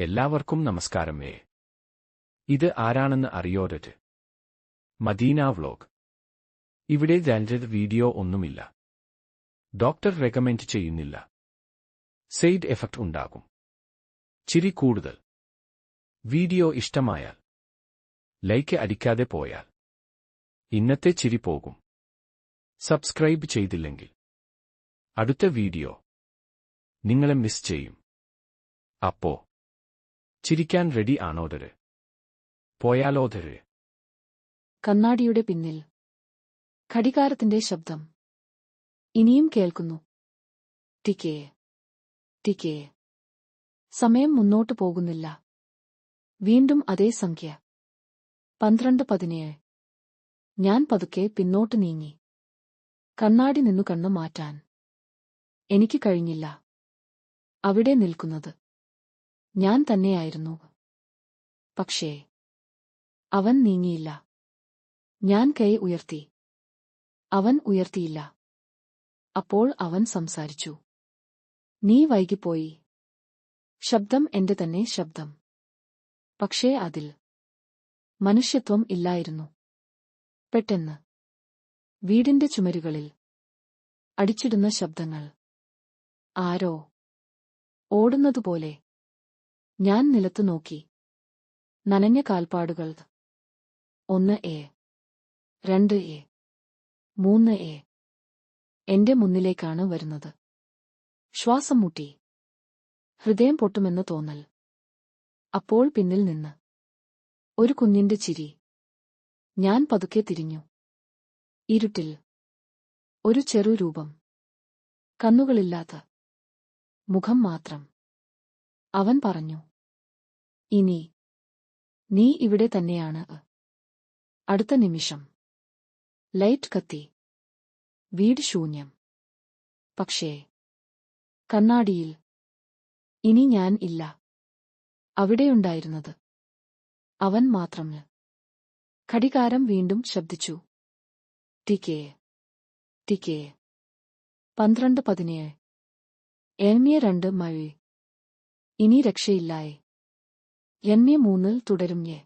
എല്ലാവർക്കും നമസ്കാരമേ. ഇത് ആരാണെന്ന് അറിയോരറ്റ് മദീന വ്ലോഗ്. ഇവിടെ രഞ്ജിത് വീഡിയോ ഒന്നുമില്ല. ഡോക്ടർ റെക്കമെൻഡ് ചെയ്യുന്നില്ല. സൈഡ് എഫക്ട് ഉണ്ടാകും. ചിരി കൂടുതൽ. വീഡിയോ ഇഷ്ടമായാൽ. ലൈക്ക് അടിക്കാതെ പോയാൽ. ഇന്നത്തെ ചിരി പോകും. സബ്സ്ക്രൈബ് ചെയ്തില്ലെങ്കിൽ. അടുത്ത വീഡിയോ. നിങ്ങളെ മിസ് ചെയ്യും. അപ്പോ. ചിരിക്കാൻ റെഡി ആണോതര് പോയാലോതര് കണ്ണാടിയുടെ പിന്നിൽ. ഘടികാരത്തിന്റെ ശബ്ദം. ഇനിയും കേൾക്കുന്നു. ടിക്കേ ടിക്കേ. സമയം മുന്നോട്ടു പോകുന്നില്ല. വീണ്ടും അതേ സംഖ്യ. പന്ത്രണ്ട് പതിനേഴ്. ഞാൻ പതുക്കെ പിന്നോട്ട് നീങ്ങി. കണ്ണാടി നിന്നു കണ്ണു മാറ്റാൻ. എനിക്ക് കഴിഞ്ഞില്ല. അവിടെ നിൽക്കുന്നത്. ഞാൻ തന്നെയായിരുന്നു. പക്ഷേ അവൻ നീങ്ങിയില്ല. ഞാൻ കൈ ഉയർത്തി. അവൻ ഉയർത്തിയില്ല. അപ്പോൾ അവൻ സംസാരിച്ചു. നീ വൈകിപ്പോയി. ശബ്ദം എന്റെ തന്നെ ശബ്ദം. പക്ഷേ അതിൽ മനുഷ്യത്വം ഇല്ലായിരുന്നു. പെട്ടെന്ന് വീടിന്റെ ചുമരുകളിൽ അടിച്ചിടുന്ന ശബ്ദങ്ങൾ. ആരോ ഓടുന്നതുപോലെ ഞാൻ നിലത്തു നോക്കി. നനഞ്ഞ കാൽപ്പാടുകൾ. ഒന്ന് എ. രണ്ട് എ. മൂന്ന് എ. എന്റെ മുന്നിലേക്കാണ് വരുന്നത്. ശ്വാസം മുട്ടി. ഹൃദയം പൊട്ടുമെന്ന് തോന്നൽ. അപ്പോൾ പിന്നിൽ നിന്ന്. ഒരു കുഞ്ഞിന്റെ ചിരി. ഞാൻ പതുക്കെ തിരിഞ്ഞു. ഇരുട്ടിൽ. ഒരു ചെറു രൂപം. കണ്ണുകളില്ലാത്ത. മുഖം മാത്രം. അവൻ പറഞ്ഞു. ഇനി നീ ഇവിടെ തന്നെയാണ്. അടുത്ത നിമിഷം. ലൈറ്റ് കത്തി. വീട് ശൂന്യം. പക്ഷേ കണ്ണാടിയിൽ ഇനി ഞാൻ ഇല്ല. അവിടെയുണ്ടായിരുന്നത്. അവൻ മാത്രം. ഘടികാരം വീണ്ടും ശബ്ദിച്ചു. ടിക്കേ ടിക്കേ പന്ത്രണ്ട് പതിനേഴ്. എൺമിയ രണ്ട് മഴ ഇനി രക്ഷയില്ലായേ. എൺമിയ മൂന്നിൽ തുടരും ഞേ